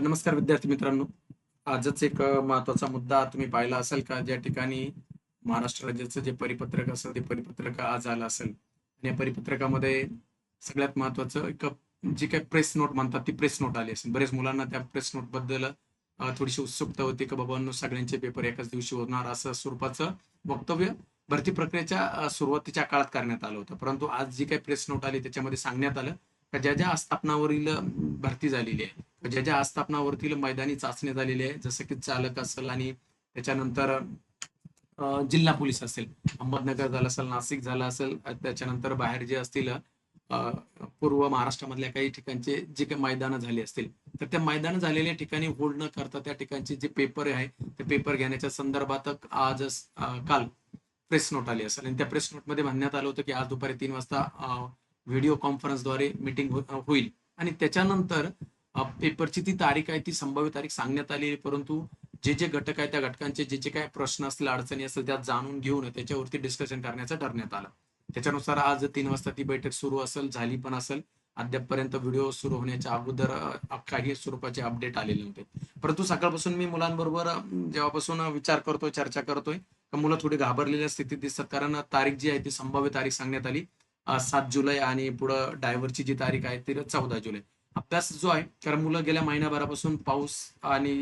नमस्कार विद्यार्थी मित्रांनो. आजच एक महत्त्वाचा मुद्दा तुम्ही पाहिला असेल का? ज्या ठिकाणी महाराष्ट्र राज्याचं जे परिपत्रक असेल ते परिपत्रक आज आलं असेल. आणि या परिपत्रकामध्ये सगळ्यात महत्वाचं एक जी काही प्रेस नोट म्हणतात ती प्रेस नोट आली असेल. बरेच मुलांना त्या प्रेस नोटबद्दल थोडीशी उत्सुकता होती की बाबांनो सगळ्यांचे पेपर एकाच दिवशी होणार असं स्वरूपाचं वक्तव्य भरती प्रक्रियेच्या सुरुवातीच्या काळात करण्यात आलं होतं. परंतु आज जी काही प्रेस नोट आली त्याच्यामध्ये सांगण्यात आलं का ज्या ज्या आस्थापनावरील भरती झालेली आहे ज्या ज्या आस्थापनावरती मैदानी चाचणी झालेली आहे जसं की चालक असेल आणि त्याच्यानंतर जिल्हा पोलीस असेल. अहमदनगर झालं असेल नाशिक झालं असेल त्याच्यानंतर बाहेर जे असतील पूर्व महाराष्ट्रामधल्या काही ठिकाणचे जे काही मैदानं झाली असतील तर त्या मैदानं झालेल्या ठिकाणी होल्ड न करता त्या ठिकाणचे जे पेपर आहे ते पेपर घेण्याच्या संदर्भात आज काल प्रेस नोट आली असेल. आणि त्या प्रेस नोटमध्ये म्हणण्यात आलं होतं की आज दुपारी तीन वाजता व्हिडिओ कॉन्फरन्सद्वारे मिटिंग हो-, होईल. आणि त्याच्यानंतर पेपरची ती तारीख आहे ती संभाव्य तारीख सांगण्यात आली परंतु जे जे घटक आहे त्या घटकांचे जे जे काय प्रश्न असतील अडचणी असतील त्या जाणून घेऊन त्याच्यावरती डिस्कशन करण्याचं ठरण्यात आलं. त्याच्यानुसार आज तीन वाजता ती बैठक सुरू असेल झाली पण असेल. अद्यापपर्यंत व्हिडिओ सुरू होण्याच्या अगोदर काही स्वरूपाचे अपडेट आलेले नव्हते. परंतु सकाळपासून मी मुलांबरोबर जेव्हापासून विचार करतोय चर्चा करतोय मुलं थोडी घाबरलेल्या स्थितीत दिसतात. कारण तारीख जी आहे ती संभाव्य तारीख सांगण्यात आली. सात जुलै आणि पुढं डायव्हरची जी तारीख आहे ती चौदा जुलै. अभ्यास जो आहे कारण मुलं गेल्या महिन्याभरापासून पाऊस आणि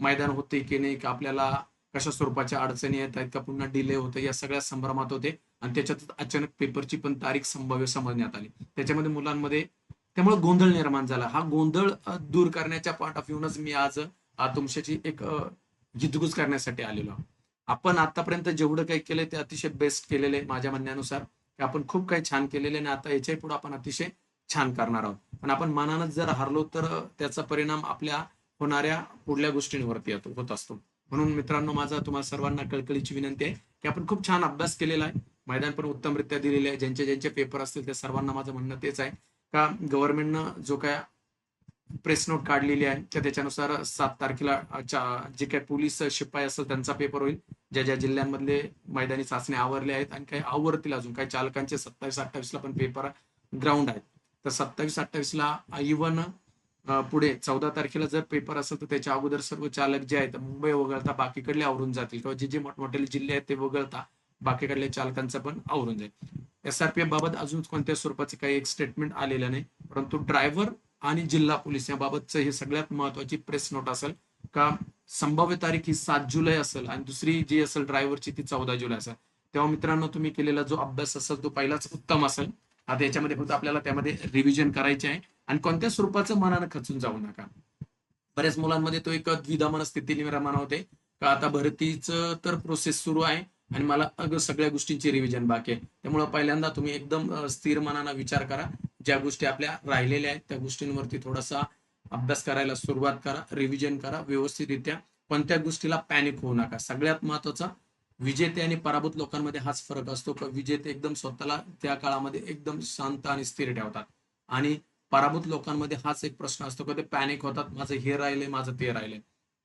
मैदान होते की नाही का आपल्याला कशा स्वरूपाच्या अडचणी येत आहेत का पुन्हा डिले होते या सगळ्या संभ्रमात होते. आणि त्याच्यात अचानक पेपरची पण तारीख संभाव्य समजण्यात आली. त्याच्यामध्ये मुलांमध्ये त्यामुळे गोंधळ निर्माण झाला. हा गोंधळ दूर करण्याच्या पॉईंट ऑफ व्ह्यूनच मी आज अ, तुमच्याशी एक अ, करण्यासाठी आलेलो आहोत. आपण आतापर्यंत जेवढं काही केलंय ते अतिशय बेस्ट केलेले माझ्या म्हणण्यानुसार. की आपण खूप काही छान केलेले आणि आता याच्याही पुढे आपण अतिशय छान करणार आहोत. पण आपण मनानच जर हरलो तर त्याचा परिणाम आपल्या होणाऱ्या पुढल्या गोष्टींवरती येतो होत असतो. म्हणून मित्रांनो माझा तुम्हाला सर्वांना कळकळीची विनंती आहे की आपण खूप छान अभ्यास केलेला आहे. मैदान पण उत्तमरित्या दिलेले आहे. ज्यांचे ज्यांचे पेपर असतील त्या सर्वांना माझं म्हणणं तेच आहे का गव्हर्नमेंटनं जो काय प्रेस नोट काढलेली आहे त्या त्याच्यानुसार सात तारखेला जे काही पोलीस शिपाई असेल त्यांचा पेपर होईल. ज्या ज्या जिल्ह्यांमधले मैदानी चाचण्या आवरले आहेत आणि काही आवरतील अजून. काही चालकांचे सत्तावीस अठ्ठावीस ला पण पेपर ग्राउंड आहेत. तर सत्तावीस अठ्ठावीस ला पुढे चौदा तारखेला जर पेपर असेल तर त्याच्या अगोदर सर्व चालक जे आहेत मुंबई वगळता बाकीकडले आवरून जातील किंवा जे जे मोठमोठे जिल्हे आहेत ते वगळता बाकीकडल्या चालकांचा पण आवरून जाईल. एसआरपीएफ बाबत अजून कोणत्या स्वरूपाचे काही एक स्टेटमेंट आलेलं नाही परंतु ड्रायव्हर आणि जिल्हा पोलीस याबाबतचं हे सगळ्यात महत्वाची प्रेस नोट असेल. का संभाव्य तारीख ही सात जुलै असेल आणि दुसरी जी असेल ड्रायव्हरची ती चौदा जुलै असेल. तेव्हा मित्रांनो तुम्ही केलेला जो अभ्यास असेल तो पहिलाच उत्तम असेल. आता याच्यामध्ये फक्त आपल्याला त्यामध्ये रिव्हिजन करायचे आहे. आणि कोणत्या स्वरूपाचं मनानं खचून जाऊ नका. बऱ्याच मुलांमध्ये तो एक द्विधा मनस्थिती निर्माण होते. का आता भरतीचं तर प्रोसेस सुरू आहे. आणि मला अगं सगळ्या गोष्टींची रिव्हिजन बाकी आहे. त्यामुळे पहिल्यांदा तुम्ही एकदम स्थिर मनानं विचार करा. ज्या गोष्टी आपल्या राहिलेल्या आहेत त्या गोष्टींवरती थोडासा अभ्यास करायला सुरुवात करा. रिव्हिजन करा व्यवस्थितरित्या. कोणत्या गोष्टीला पॅनिक होऊ नका. सगळ्यात महत्त्वाचा विजेते आणि पराभूत लोकांमध्ये हाच फरक असतो. विजेते एकदम स्वतःला त्या काळामध्ये एकदम शांत आणि स्थिर ठेवतात. आणि पराभूत लोकांमध्ये हाच एक प्रश्न असतो का ते पॅनिक होतात. माझं हे राहिलंय माझं ते राहिले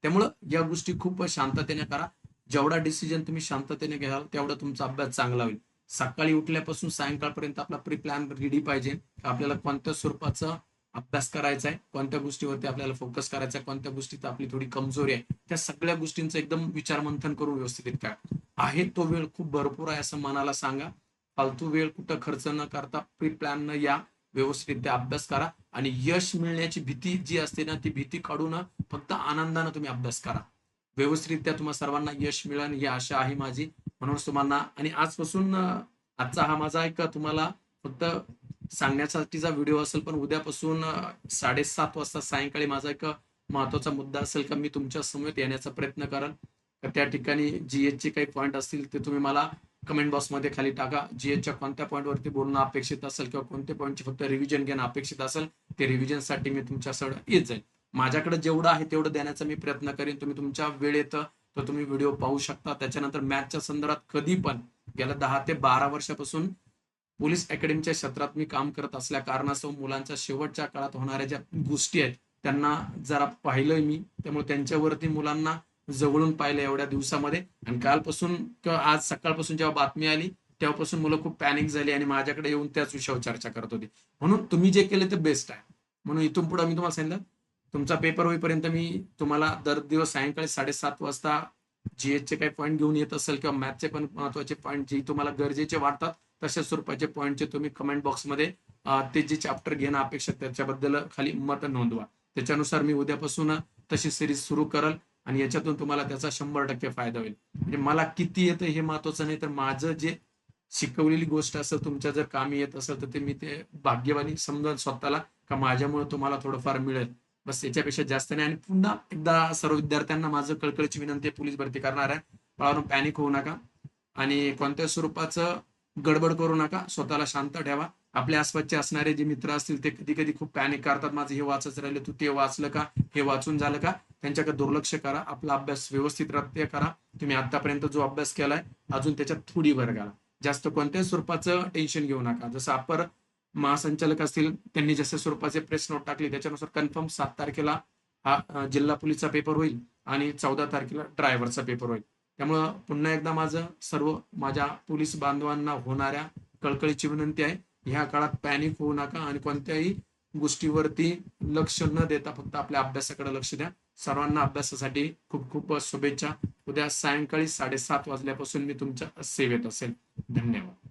त्यामुळं या गोष्टी खूप शांततेने करा. जेवढा डिसिजन तुम्ही शांततेने घ्याल तेवढा तुमचा अभ्यास चांगला होईल. सकाळी उठल्यापासून सायंकाळपर्यंत आपला प्री प्लॅन रेडी पाहिजे. आपल्याला कोणत्या स्वरूपाचा अभ्यास करायचा आहे कोणत्या गोष्टीवरती आपल्याला फोकस करायचा आहे कोणत्या गोष्टीत आपली थोडी कमजोरी आहे त्या सगळ्या गोष्टींचं एकदम विचार मंथन करून व्यवस्थित काय आहे तो वेळ खूप भरपूर आहे असं मनाला सांगा. फालतू वेळ कुठं खर्च न करता प्री प्लॅन न या व्यवस्थितरित्या अभ्यास करा. आणि यश मिळण्याची भीती जी असते ना ती भीती काढून फक्त आनंदानं तुम्ही अभ्यास करा. व्यवस्थितरित्या तुम्हाला सर्वांना यश मिळेल ही आशा आहे माझी. म्हणून तुम्हाला आणि आजपासून आजचा हा माझा एक तुम्हाला फक्त सांगण्यासाठीचा व्हिडिओ असेल पण उद्यापासून साडेसात वाजता सायंकाळी माझा एक महत्त्वाचा मुद्दा असेल का मी तुमच्यासमोर येण्याचा प्रयत्न करेन तर त्या ठिकाणी जीएच चे काही पॉईंट असतील ते तुम्ही मला कमेंट बॉक्समध्ये खाली टाका. जीएचच्या कोणत्या पॉईंटवरती बोलणं अपेक्षित असेल किंवा कोणत्या पॉईंटचे फक्त रिव्हिजन घेणं अपेक्षित असेल ते रिव्हिजनसाठी मी तुमच्यासह येत जाईल माझ्याकडे जेवढं आहे तेवढं देण्याचा मी प्रयत्न करेन. तुम्ही तुमच्या वेळेत तर तुम्ही व्हिडिओ पाहू शकता. त्याच्यानंतर मॅथच्या संदर्भात कधी पण गेल्या दहा ते बारा वर्षापासून पोलीस अकॅडमीच्या क्षेत्रात मी काम करत असल्या कारणास्तव मुलांच्या शेवटच्या काळात होणाऱ्या ज्या गोष्टी आहेत त्यांना जरा पाहिलंय मी. त्यामुळे त्यांच्यावरती मुलांना जवळून पाहिलं एवढ्या दिवसामध्ये. आणि कालपासून किंवा आज सकाळपासून जेव्हा बातमी आली तेव्हापासून मुलं खूप पॅनिक झाली आणि माझ्याकडे येऊन त्याच विषयावर चर्चा करत होती. म्हणून तुम्ही जे केले ते बेस्ट आहे. म्हणून इथून पुढे मी तुम्हाला सांगितलं तुमचा पेपर होईपर्यंत मी तुम्हाला दर दिवस सायंकाळी साडेसात वाजता GH चे काही पॉईंट घेऊन येत असेल किंवा मॅथचे पण महत्त्वाचे पॉईंट जे तुम्हाला गरजेचे वाटतात तशा स्वरूपाचे पॉईंटचे तुम्ही कमेंट बॉक्समध्ये ते जे चॅप्टर घेणं अपेक्षित त्याच्याबद्दल खाली मत नोंदवा. त्याच्यानुसार मी उद्यापासून तशी सिरीज सुरू करल. आणि याच्यातून तुम्हाला त्याचा शंभर टक्के फायदा होईल. म्हणजे मला किती येतं हे महत्वाचं नाही तर माझं जे शिकवलेली गोष्ट असेल तुमच्या जर कामी येत असेल तर ते मी ते भाग्यवानी समजा स्वतःला का माझ्यामुळे तुम्हाला थोडंफार मिळेल. बस याच्यापेक्षा जास्त नाही. आणि पुन्हा एकदा सर्व विद्यार्थ्यांना माझं कळकळीची विनंती आहे पोलीस भरती करणार आहे. बाळांनो पॅनिक होऊ नका. आणि कोणत्या स्वरूपाचं गडबड करू नका स्वतःला शांत ठेवा. आपल्या आसपासचे असणारे जे मित्र असतील ते कधी कधी खूप पॅनिक करतात. माझं हे वाचच राहिलं तू ते वाचलं का? हे वाचून झालं का? त्यांच्याकडे दुर्लक्ष करा आपला अभ्यास व्यवस्थित रत्य करा. तुम्ही आतापर्यंत जो अभ्यास केलाय अजून त्याच्यात थोडी भर घाला. जास्त कोणत्याही स्वरूपाचं टेन्शन घेऊ नका. जसं अपर महासंचालक असतील त्यांनी जसे स्वरूपाचे प्रेस नोट टाकली त्याच्यानुसार कन्फर्म सात तारखेला हा जिल्हा पोलीसचा पेपर होईल आणि चौदा तारखेला ड्रायव्हरचा पेपर होईल. त्यामुळं पुन्हा एकदा माझं सर्व माझ्या पोलीस बांधवांना होणाऱ्या कळकळीची विनंती आहे. ह्या काळात पॅनिक होऊ नका आणि कोणत्याही गोष्टीवरती लक्ष न देता फक्त आपल्या अभ्यासाकडे लक्ष द्या. सर्वांना अभ्यासासाठी खूप खूप शुभेच्छा. उद्या सायंकाळी साडेसात वाजल्यापासून मी तुमच्या सेवेत असेल. धन्यवाद.